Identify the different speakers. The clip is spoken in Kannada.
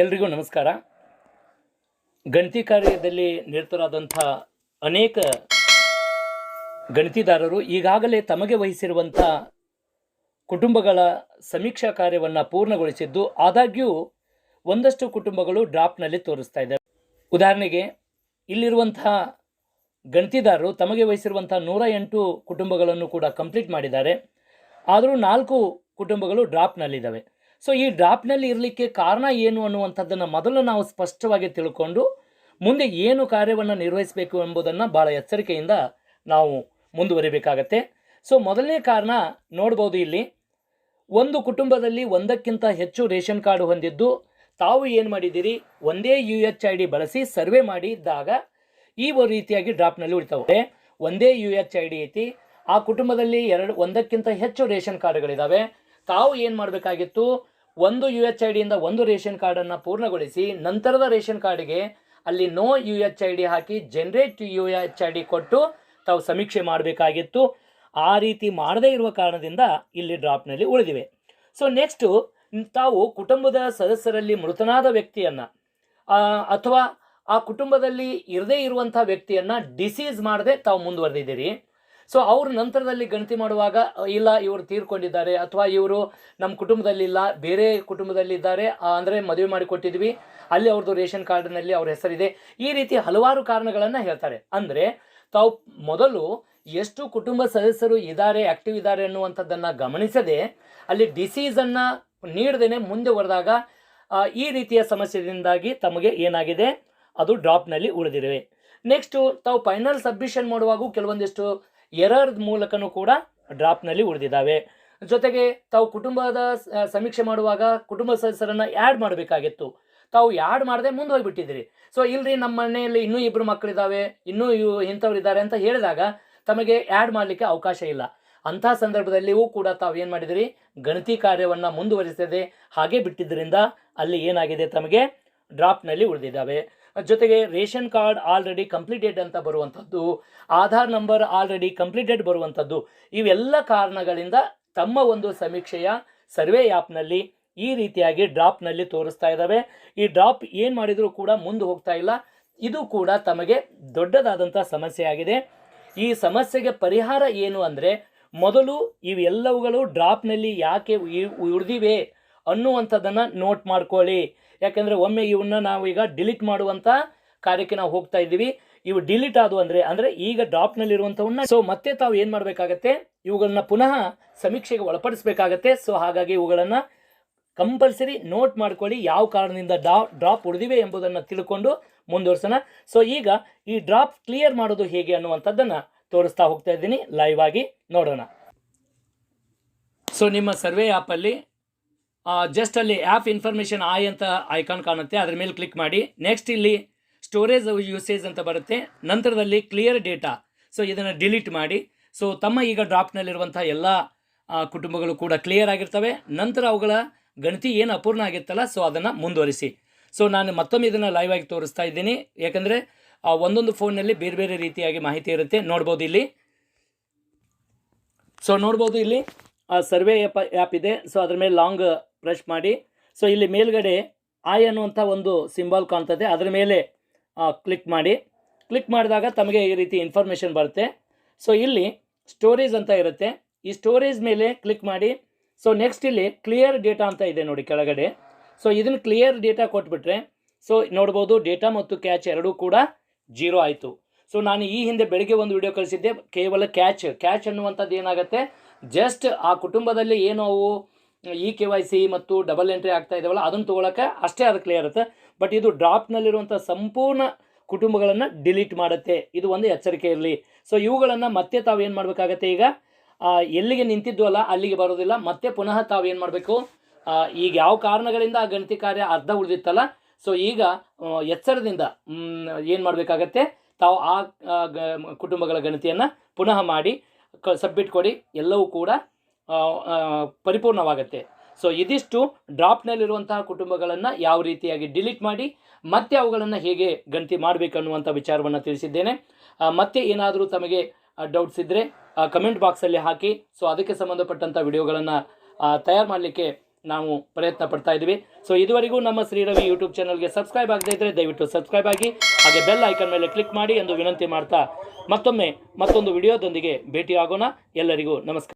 Speaker 1: ಎಲ್ರಿಗೂ ನಮಸ್ಕಾರ. ಗಣತಿ ಕಾರ್ಯದಲ್ಲಿ ನಿರತರಾದಂಥ ಅನೇಕ ಗಣತಿದಾರರು ಈಗಾಗಲೇ ತಮಗೆ ವಹಿಸಿರುವಂಥ ಕುಟುಂಬಗಳ ಸಮೀಕ್ಷಾ ಕಾರ್ಯವನ್ನು ಪೂರ್ಣಗೊಳಿಸಿದ್ದು, ಆದಾಗ್ಯೂ ಒಂದಷ್ಟು ಕುಟುಂಬಗಳು ಡ್ರಾಪ್ನಲ್ಲಿ ತೋರಿಸ್ತಾ ಇದ್ದಾವೆ. ಉದಾಹರಣೆಗೆ, ಇಲ್ಲಿರುವಂಥ ಗಣತಿದಾರರು ತಮಗೆ ವಹಿಸಿರುವಂಥ ನೂರ ಎಂಟು ಕುಟುಂಬಗಳನ್ನು ಕೂಡ ಕಂಪ್ಲೀಟ್ ಮಾಡಿದ್ದಾರೆ. ಆದರೂ ನಾಲ್ಕು ಕುಟುಂಬಗಳು ಡ್ರಾಪ್ನಲ್ಲಿದ್ದಾವೆ. ಸೊ ಈ ಡ್ರಾಪ್ನಲ್ಲಿ ಇರಲಿಕ್ಕೆ ಕಾರಣ ಏನು ಅನ್ನುವಂಥದ್ದನ್ನು ಮೊದಲು ನಾವು ಸ್ಪಷ್ಟವಾಗಿ ತಿಳ್ಕೊಂಡು, ಮುಂದೆ ಏನು ಕಾರ್ಯವನ್ನು ನಿರ್ವಹಿಸಬೇಕು ಎಂಬುದನ್ನು ಭಾಳ ಎಚ್ಚರಿಕೆಯಿಂದ ನಾವು ಮುಂದುವರಿಬೇಕಾಗತ್ತೆ. ಸೊ ಮೊದಲನೇ ಕಾರಣ ನೋಡ್ಬೋದು ಇಲ್ಲಿ, ಒಂದು ಕುಟುಂಬದಲ್ಲಿ ಒಂದಕ್ಕಿಂತ ಹೆಚ್ಚು ರೇಷನ್ ಕಾರ್ಡ್ ಹೊಂದಿದ್ದು, ತಾವು ಏನು ಮಾಡಿದ್ದೀರಿ? ಒಂದೇ ಯು ಎಚ್ ಐ ಡಿ ಬಳಸಿ ಸರ್ವೆ ಮಾಡಿದ್ದಾಗ ಈ ರೀತಿಯಾಗಿ ಡ್ರಾಪ್ನಲ್ಲಿ ಉಳಿತಾವೆ. ಒಂದೇ ಯು ಎಚ್ ಐ ಡಿ ಐತಿ, ಆ ಕುಟುಂಬದಲ್ಲಿ ಎರಡು, ಒಂದಕ್ಕಿಂತ ಹೆಚ್ಚು ರೇಷನ್ ಕಾರ್ಡ್ಗಳಿದ್ದಾವೆ ತಾವು ಏನು ಮಾಡಬೇಕಾಗಿತ್ತು? ಒಂದು ಯು ಎಚ್ ಐ ಡಿಯಿಂದ ಒಂದು ರೇಷನ್ ಕಾರ್ಡನ್ನು ಪೂರ್ಣಗೊಳಿಸಿ ನಂತರದ ರೇಷನ್ ಕಾರ್ಡ್ಗೆ ಅಲ್ಲಿ no U H I D hockey generate U H I D ಕೊಟ್ಟು ತಾವು ಸಮೀಕ್ಷೆ ಮಾಡಬೇಕಾಗಿತ್ತು. ಆ ರೀತಿ ಮಾಡದೇ ಇರುವ ಕಾರಣದಿಂದ ಇಲ್ಲಿ ಡ್ರಾಪ್ನಲ್ಲಿ ಉಳಿದಿವೆ. ಸೊ ನೆಕ್ಸ್ಟು ತಾವು ಕುಟುಂಬದ ಸದಸ್ಯರಲ್ಲಿ ಮೃತನಾದ ವ್ಯಕ್ತಿಯನ್ನು ಅಥವಾ ಆ ಕುಟುಂಬದಲ್ಲಿ ಇರದೇ ಇರುವಂಥ ವ್ಯಕ್ತಿಯನ್ನು ಡಿಸೀಸ್ ಮಾಡದೆ ತಾವು ಮುಂದುವರೆದಿದ್ದೀರಿ. ಸೊ ಅವ್ರ ನಂತರದಲ್ಲಿ ಗಣತಿ ಮಾಡುವಾಗ, ಇಲ್ಲ, ಇವರು ತೀರ್ಕೊಂಡಿದ್ದಾರೆ, ಅಥವಾ ಇವರು ನಮ್ಮ ಕುಟುಂಬದಲ್ಲಿಲ್ಲ, ಬೇರೆ ಕುಟುಂಬದಲ್ಲಿದ್ದಾರೆ ಅಂದರೆ ಮದುವೆ ಮಾಡಿಕೊಟ್ಟಿದ್ವಿ ಅಲ್ಲಿ ಅವ್ರದ್ದು ರೇಷನ್ ಕಾರ್ಡ್ನಲ್ಲಿ ಅವ್ರ ಹೆಸರಿದೆ. ಈ ರೀತಿ ಹಲವಾರು ಕಾರಣಗಳನ್ನು ಹೇಳ್ತಾರೆ. ಅಂದರೆ, ತಾವು ಮೊದಲು ಎಷ್ಟು ಕುಟುಂಬ ಸದಸ್ಯರು ಇದ್ದಾರೆ ಆ್ಯಕ್ಟಿವ್ ಇದ್ದಾರೆ ಅನ್ನುವಂಥದ್ದನ್ನು ಗಮನಿಸದೆ, ಅಲ್ಲಿ ಡಿಸೀಸನ್ನು ನೀಡದೇನೆ ಮುಂದೆ ಹೊರದಾಗ ಈ ರೀತಿಯ ಸಮಸ್ಯೆಯಿಂದಾಗಿ ತಮಗೆ ಏನಾಗಿದೆ? ಅದು ಡ್ರಾಪ್ನಲ್ಲಿ ಉಳಿದಿರುವೆ. ನೆಕ್ಸ್ಟು ತಾವು ಫೈನಲ್ ಸಬ್ಮಿಷನ್ ಮಾಡುವಾಗೂ ಕೆಲವೊಂದಿಷ್ಟು ಎರರ್ ಮೂಲಕನೂ ಕೂಡ ಡ್ರಾಪ್ನಲ್ಲಿ ಉಳಿದಿದ್ದಾವೆ. ಜೊತೆಗೆ ತಾವು ಕುಟುಂಬದ ಸಮೀಕ್ಷೆ ಮಾಡುವಾಗ ಕುಟುಂಬ ಸದಸ್ಯರನ್ನು ಆ್ಯಡ್ ಮಾಡಬೇಕಾಗಿತ್ತು. ತಾವು ಆ್ಯಡ್ ಮಾಡದೆ ಮುಂದೆ ಹೋಗಿಬಿಟ್ಟಿದ್ದೀರಿ. ಸೊ, ಇಲ್ರಿ ನಮ್ಮ ಮನೆಯಲ್ಲಿ ಇನ್ನೂ ಇಬ್ಬರು ಮಕ್ಕಳಿದ್ದಾವೆ ಇನ್ನೂ ಇವು ಇಂಥವ್ರು ಇದ್ದಾರೆ ಅಂತ ಹೇಳಿದಾಗ ತಮಗೆ ಆ್ಯಡ್ ಮಾಡಲಿಕ್ಕೆ ಅವಕಾಶ ಇಲ್ಲ. ಅಂಥ ಸಂದರ್ಭದಲ್ಲಿಯೂ ಕೂಡ ತಾವು ಏನು ಮಾಡಿದಿರಿ? ಗಣತಿ ಕಾರ್ಯವನ್ನು ಮುಂದುವರಿಸದೆ. ಹಾಗೆ ಬಿಟ್ಟಿದ್ದರಿಂದ ಅಲ್ಲಿ ಏನಾಗಿದೆ ತಮಗೆ? ಡ್ರಾಪ್ನಲ್ಲಿ ಉಳಿದಿದ್ದಾವೆ. ಜೊತೆಗೆ ರೇಷನ್ ಕಾರ್ಡ್ ಆಲ್ರೆಡಿ ಕಂಪ್ಲೀಟೆಡ್ ಅಂತ ಬರುವಂಥದ್ದು, ಆಧಾರ್ ನಂಬರ್ ಆಲ್ರೆಡಿ ಕಂಪ್ಲೀಟೆಡ್ ಬರುವಂಥದ್ದು, ಇವೆಲ್ಲ ಕಾರಣಗಳಿಂದ ತಮ್ಮ ಒಂದು ಸಮೀಕ್ಷೆಯ ಸರ್ವೆ ಆ್ಯಪ್ನಲ್ಲಿ ಈ ರೀತಿಯಾಗಿ ಡ್ರಾಪ್ನಲ್ಲಿ ತೋರಿಸ್ತಾ ಇದ್ದಾವೆ. ಈ ಡ್ರಾಪ್ ಏನು ಮಾಡಿದರೂ ಕೂಡ ಮುಂದೆ ಹೋಗ್ತಾ ಇಲ್ಲ. ಇದು ಕೂಡ ತಮಗೆ ದೊಡ್ಡದಾದಂಥ ಸಮಸ್ಯೆ ಆಗಿದೆ ಈ ಸಮಸ್ಯೆಗೆ ಪರಿಹಾರ ಏನು ಅಂದರೆ, ಮೊದಲು ಇವೆಲ್ಲವುಗಳು ಡ್ರಾಪ್ನಲ್ಲಿ ಯಾಕೆ ಉಳಿದಿವೆ ಅನ್ನುವಂಥದ್ದನ್ನು ನೋಟ್ ಮಾಡ್ಕೊಳ್ಳಿ. ಯಾಕೆಂದರೆ ಒಮ್ಮೆ ಇವನ್ನ ನಾವು ಈಗ ಡಿಲೀಟ್ ಮಾಡುವಂಥ ಕಾರ್ಯಕ್ಕೆ ನಾವು ಹೋಗ್ತಾ ಇದ್ದೀವಿ. ಇವು ಡಿಲೀಟ್ ಆದವು ಅಂದರೆ ಅಂದರೆ ಈಗ ಡ್ರಾಪ್ನಲ್ಲಿರುವಂಥವನ್ನ ಸೊ ಮತ್ತೆ ತಾವು ಏನು ಮಾಡಬೇಕಾಗತ್ತೆ? ಇವುಗಳನ್ನ ಪುನಃ ಸಮೀಕ್ಷೆಗೆ ಒಳಪಡಿಸಬೇಕಾಗತ್ತೆ. ಸೊ ಹಾಗಾಗಿ ಇವುಗಳನ್ನು ಕಂಪಲ್ಸರಿ ನೋಟ್ ಮಾಡ್ಕೊಳ್ಳಿ ಯಾವ ಕಾರಣದಿಂದ ಡಾ ಡ್ರಾಪ್ ಉಳಿದಿವೆ ಎಂಬುದನ್ನು ತಿಳ್ಕೊಂಡು ಮುಂದುವರ್ಸೋಣ. ಸೊ ಈಗ ಈ ಡ್ರಾಪ್ ಕ್ಲಿಯರ್ ಮಾಡೋದು ಹೇಗೆ ಅನ್ನುವಂಥದ್ದನ್ನು ತೋರಿಸ್ತಾ ಹೋಗ್ತಾ ಇದ್ದೀನಿ. ಲೈವ್ ಆಗಿ ನೋಡೋಣ. ಸೊ ನಿಮ್ಮ ಸರ್ವೆ ಆ್ಯಪಲ್ಲಿ ಜಸ್ಟ್ ಅಲ್ಲಿ ಆ್ಯಪ್ ಇನ್ಫಾರ್ಮೇಷನ್ ಆಯ್ ಅಂತ ಐಕಾನ್ ಕಾಣುತ್ತೆ. ಅದ್ರ ಮೇಲೆ ಕ್ಲಿಕ್ ಮಾಡಿ. ನೆಕ್ಸ್ಟ್ ಇಲ್ಲಿ ಸ್ಟೋರೇಜ್ ಯೂಸೇಜ್ ಅಂತ ಬರುತ್ತೆ. ನಂತರದಲ್ಲಿ ಕ್ಲಿಯರ್ ಡೇಟಾ ಸೊ ಇದನ್ನು ಡಿಲೀಟ್ ಮಾಡಿ. ಸೊ ತಮ್ಮ ಈಗ ಡ್ರಾಪ್ನಲ್ಲಿರುವಂಥ ಎಲ್ಲ ಕುಟುಂಬಗಳು ಕೂಡ ಕ್ಲಿಯರ್ ಆಗಿರ್ತವೆ. ನಂತರ ಅವುಗಳ ಗಣತಿ ಏನು ಅಪೂರ್ಣ ಆಗಿತ್ತಲ್ಲ ಸೊ ಅದನ್ನು ಮುಂದುವರಿಸಿ. ಸೊ ನಾನು ಮತ್ತೊಮ್ಮೆ ಇದನ್ನು ಲೈವ್ ಆಗಿ ತೋರಿಸ್ತಾ ಇದ್ದೀನಿ. ಯಾಕಂದರೆ ಒಂದೊಂದು ಫೋನ್ನಲ್ಲಿ ಬೇರೆ ಬೇರೆ ರೀತಿಯಾಗಿ ಮಾಹಿತಿ ಇರುತ್ತೆ. ನೋಡ್ಬೋದು ಇಲ್ಲಿ. ಸೊ ನೋಡ್ಬೋದು ಇಲ್ಲಿ ಸರ್ವೆ ಆ್ಯಪ್ ಆ್ಯಪ್ ಇದೆ. ಸೊ ಅದ್ರ ಮೇಲೆ ಲಾಂಗ್ ಪ್ರೆಸ್ ಮಾಡಿ. ಸೊ ಇಲ್ಲಿ ಮೇಲ್ಗಡೆ ಆಯ್ ಅನ್ನುವಂಥ ಒಂದು ಸಿಂಬಾಲ್ ಕಾಣ್ತದೆ. ಅದರ ಮೇಲೆ ಕ್ಲಿಕ್ ಮಾಡಿ. ಕ್ಲಿಕ್ ಮಾಡಿದಾಗ ತಮಗೆ ಈ ರೀತಿ ಇನ್ಫಾರ್ಮೇಷನ್ ಬರುತ್ತೆ. ಸೊ ಇಲ್ಲಿ ಸ್ಟೋರೇಜ್ ಅಂತ ಇರುತ್ತೆ. ಈ ಸ್ಟೋರೇಜ್ ಮೇಲೆ ಕ್ಲಿಕ್ ಮಾಡಿ. ಸೊ ನೆಕ್ಸ್ಟ್ ಇಲ್ಲಿ ಕ್ಲಿಯರ್ ಡೇಟಾ ಅಂತ ಇದೆ ನೋಡಿ ಕೆಳಗಡೆ. ಸೊ ಇದನ್ನು ಕ್ಲಿಯರ್ ಡೇಟಾ ಕೊಟ್ಬಿಟ್ರೆ ಸೊ ನೋಡ್ಬೋದು ಡೇಟಾ ಮತ್ತು ಕ್ಯಾಚ್ ಎರಡೂ ಕೂಡ ಜೀರೋ ಆಯಿತು. ಸೊ ನಾನು ಈ ಹಿಂದೆ ಬೆಳಿಗ್ಗೆ ಒಂದು ವಿಡಿಯೋ ಕಳಿಸಿದ್ದೆ. ಕೇವಲ ಕ್ಯಾಚ್ ಕ್ಯಾಚ್ ಅನ್ನುವಂಥದ್ದು ಏನಾಗುತ್ತೆ? ಜಸ್ಟ್ ಆ ಕುಟುಂಬದಲ್ಲಿ ಏನು ಅವು ಇ ಕೆ ವೈ ಸಿ ಮತ್ತು ಡಬಲ್ ಎಂಟ್ರಿ ಆಗ್ತಾ ಇದಾವಲ್ಲ, ಅದನ್ನು ತೊಗೊಳಕ್ಕೆ ಅಷ್ಟೇ ಅದು ಕ್ಲಿಯರ್ ಇರುತ್ತೆ. ಬಟ್ ಇದು ಡ್ರಾಪ್ನಲ್ಲಿರುವಂಥ ಸಂಪೂರ್ಣ ಕುಟುಂಬಗಳನ್ನು ಡಿಲೀಟ್ ಮಾಡುತ್ತೆ. ಇದು ಒಂದು ಎಚ್ಚರಿಕೆ ಇರಲಿ. ಸೊ ಇವುಗಳನ್ನು ಮತ್ತೆ ತಾವು ಏನು ಮಾಡಬೇಕಾಗತ್ತೆ ಈಗ? ಎಲ್ಲಿಗೆ ಎಲ್ಲಿಗೆ ಅಲ್ಲ ಅಲ್ಲಿಗೆ ಬರೋದಿಲ್ಲ. ಮತ್ತೆ ಪುನಃ ತಾವು ಏನು ಮಾಡಬೇಕು? ಈಗ ಯಾವ ಕಾರಣಗಳಿಂದ ಆ ಗಣತಿ ಕಾರ್ಯ ಅರ್ಧ ಉಳಿದಿತ್ತಲ್ಲ? ಸೊ ಈಗ ಎಚ್ಚರದಿಂದ ಏನು ಮಾಡಬೇಕಾಗತ್ತೆ? ತಾವು ಆ ಕುಟುಂಬಗಳ ಗಣತಿಯನ್ನು ಪುನಃ ಮಾಡಿ ಸಬ್ಮಿಟ್ ಕೊಡಿ. ಎಲ್ಲವೂ ಕೂಡ ಪರಿಪೂರ್ಣವಾಗುತ್ತೆ. ಸೊ ಇದಿಷ್ಟು ಡ್ರಾಪ್ನಲ್ಲಿರುವಂತಹ ಕುಟುಂಬಗಳನ್ನು ಯಾವ ರೀತಿಯಾಗಿ ಡಿಲೀಟ್ ಮಾಡಿ, ಮತ್ತೆ ಅವುಗಳನ್ನು ಹೇಗೆ ಗಣತಿ ಮಾಡಬೇಕನ್ನುವಂಥ ವಿಚಾರವನ್ನು ತಿಳಿಸಿದ್ದೇನೆ. ಮತ್ತೆ ಏನಾದರೂ ತಮಗೆ ಡೌಟ್ಸ್ ಇದ್ದರೆ ಕಮೆಂಟ್ ಬಾಕ್ಸಲ್ಲಿ ಹಾಕಿ. ಸೊ ಅದಕ್ಕೆ ಸಂಬಂಧಪಟ್ಟಂಥ ವಿಡಿಯೋಗಳನ್ನು ತಯಾರು ಮಾಡಲಿಕ್ಕೆ ನಾವು ಪ್ರಯತ್ನ ಪಡ್ತಾ ಇದ್ದೀವಿ. ಸೊ ಇದುವರೆಗೂ ನಮ್ಮ ಶ್ರೀರವಿ ಯೂಟ್ಯೂಬ್ ಚಾನಲ್ಗೆ ಸಬ್ಸ್ಕ್ರೈಬ್ ಆಗದೇ ಇದ್ದರೆ ದಯವಿಟ್ಟು ಸಬ್ಸ್ಕ್ರೈಬ್ ಆಗಿ, ಹಾಗೆ ಬೆಲ್ ಐಕನ್ ಮೇಲೆ ಕ್ಲಿಕ್ ಮಾಡಿ ಎಂದು ವಿನಂತಿ ಮಾಡ್ತಾ ಮತ್ತೊಮ್ಮೆ ಮತ್ತೊಂದು ವಿಡಿಯೋದೊಂದಿಗೆ ಭೇಟಿಯಾಗೋಣ. ಎಲ್ಲರಿಗೂ ನಮಸ್ಕಾರ.